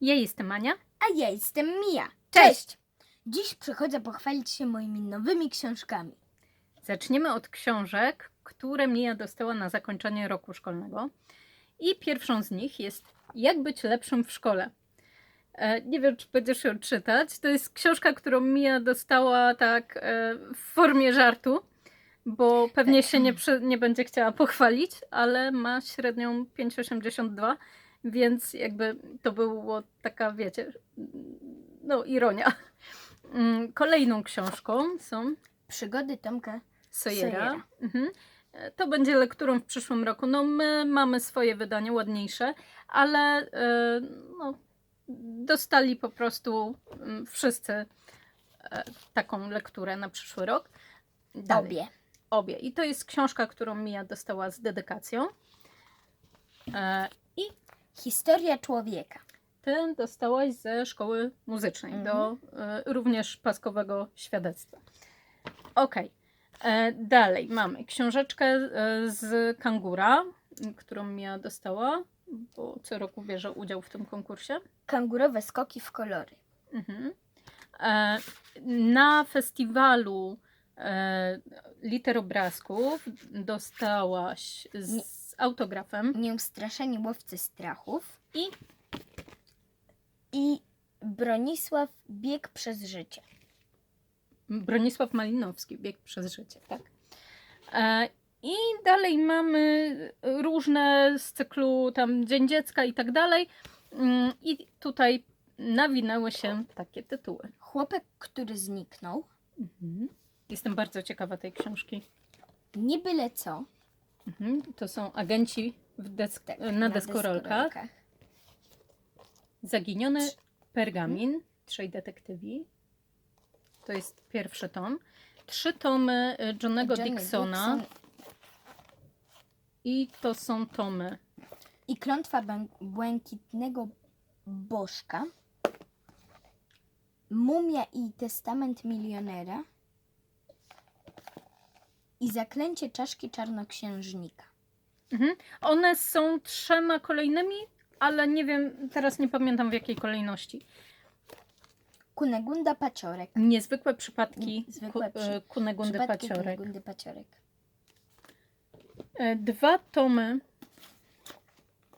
Ja jestem Ania. A ja jestem Mia. Cześć! Dziś przychodzę pochwalić się moimi nowymi książkami. Zaczniemy od książek, które Mia dostała na zakończenie roku szkolnego. I pierwszą z nich jest Jak być lepszym w szkole. E, Nie wiem, czy będziesz ją czytać. To jest książka, którą Mia dostała tak e, w formie żartu, bo pewnie się nie, przy, nie będzie chciała pochwalić, ale ma średnią 5,82, więc jakby to było taka, wiecie, no ironia. Mm, Kolejną książką są Przygody Tomka. Sawyera. Mhm. E, To będzie lekturą w przyszłym roku. No my mamy swoje wydanie ładniejsze, ale e, no, dostali po prostu mm, wszyscy e, taką lekturę na przyszły rok. Dalej. Obie. Obie. I to jest książka, którą Mia dostała z dedykacją. I Historia człowieka. tę dostałaś ze szkoły muzycznej, do e, również paskowego świadectwa. Okej. E, Dalej mamy książeczkę e, z Kangura, którą Mia dostała, bo co roku bierze udział w tym konkursie. Kangurowe skoki w kolory. Mhm. E, Na festiwalu e, literobrazków dostałaś z autografem Nieustraszeni łowcy strachów. i I Bronisław Bieg przez życie. Bronisław Malinowski, Bieg przez życie, tak. E, I dalej mamy różne z cyklu tam Dzień Dziecka i tak dalej. Mm, I tutaj nawinęły się takie tytuły. Chłopak, który zniknął. Mhm. Jestem bardzo ciekawa tej książki. Nie byle co. Mhm. To są agenci w desk- Tak, na, deskorolkach. Zaginiony pergamin, trzej detektywi. To jest pierwszy tom. Trzy tomy y, Johnego Johnny Dixona. Dixon I to są tomy. I klątwa bę- błękitnego bożka. Mumia i testament milionera. I zaklęcie czaszki czarnoksiężnika. Mhm. One są trzema kolejnymi, ale nie wiem, teraz nie pamiętam w jakiej kolejności. Kunegunda Paciorek. Niezwykłe przypadki Niezwykłe ku, przy- Kunegundy Przypadki Paciorek. Kunegundy Paciorek. E, Dwa tomy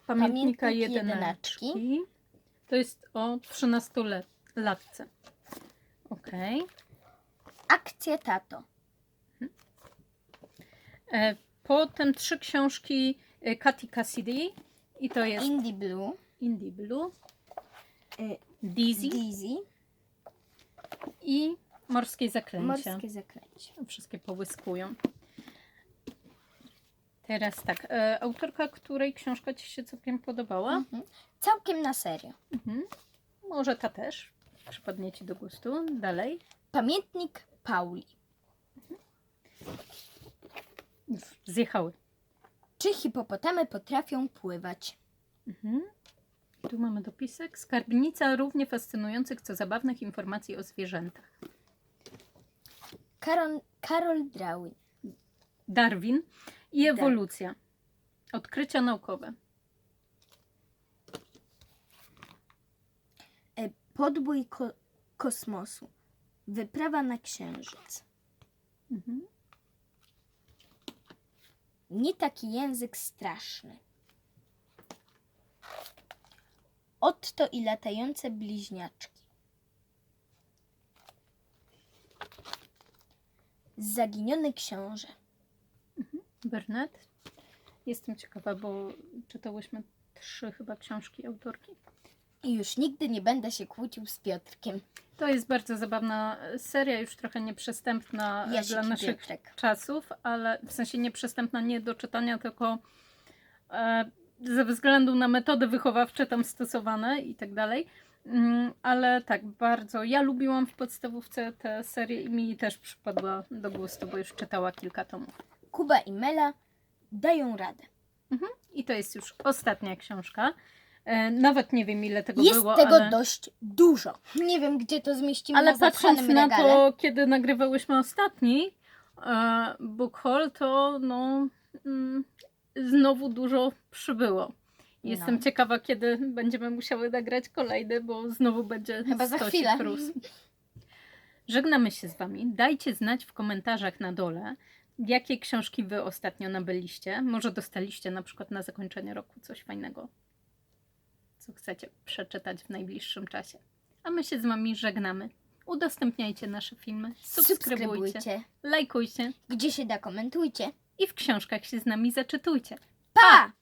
Pamiętnika Pamiętnik Jedenaczki. Jedenaczki. To jest o 13-latce. Okej. Akcja Tato. E, Potem trzy książki e, Katy Cassidy i to jest Indie Blue. Indie Blue, Y, Dizzy Dizzy. i Morskie Zaklęcia. Morskie zaklęcie. Wszystkie połyskują. Teraz tak, e, autorka, której książka Ci się całkiem podobała? Mhm. Całkiem na serio. Mhm. Może ta też przypadnie Ci do gustu. Dalej. Pamiętnik Pauli. Już Zjechały. Czy hipopotamy potrafią pływać? Mhm. Tu mamy dopisek. Skarbnica równie fascynujących, co zabawnych informacji o zwierzętach. Karol, Karol Drauin. Darwin i Darwin. ewolucja. Odkrycia naukowe. E, Podbój ko kosmosu. Wyprawa na księżyc. Mhm. Nie taki język straszny. Otto i latające bliźniaczki. Zaginiony książę. Bernard. Jestem ciekawa, bo czytałyśmy trzy chyba książki autorki. I już nigdy nie będę się kłócił z Piotrkiem. To jest bardzo zabawna seria, już trochę nieprzystępna e, Jasik dla naszych Piotrek. czasów, ale w sensie nieprzystępna nie do czytania, tylko e, ze względu na metody wychowawcze tam stosowane i tak dalej. Mm, Ale tak, bardzo. Ja lubiłam w podstawówce tę serię i mi też przypadła do gustu, bo już czytała kilka tomów. Kuba i Mela dają radę. I to jest już ostatnia książka. E, Nawet nie wiem, ile tego Jest było, tego ale... dość dużo. Nie wiem, gdzie to zmieścimy Ale na patrząc na regale. to, kiedy nagrywałyśmy ostatni e, book haul, to no, mm, znowu dużo przybyło. Jestem No. ciekawa, kiedy będziemy musiały nagrać kolejny, bo znowu będzie Chyba za chwilę. rósł. Żegnamy się z Wami. Dajcie znać w komentarzach na dole, jakie książki Wy ostatnio nabyliście. Może dostaliście na przykład na zakończenie roku coś fajnego, co chcecie przeczytać w najbliższym czasie. A my się z Wami żegnamy. Udostępniajcie nasze filmy, subskrybujcie, Subskrybujcie. lajkujcie Gdzie się da, komentujcie. i w książkach się z nami zaczytujcie. Pa!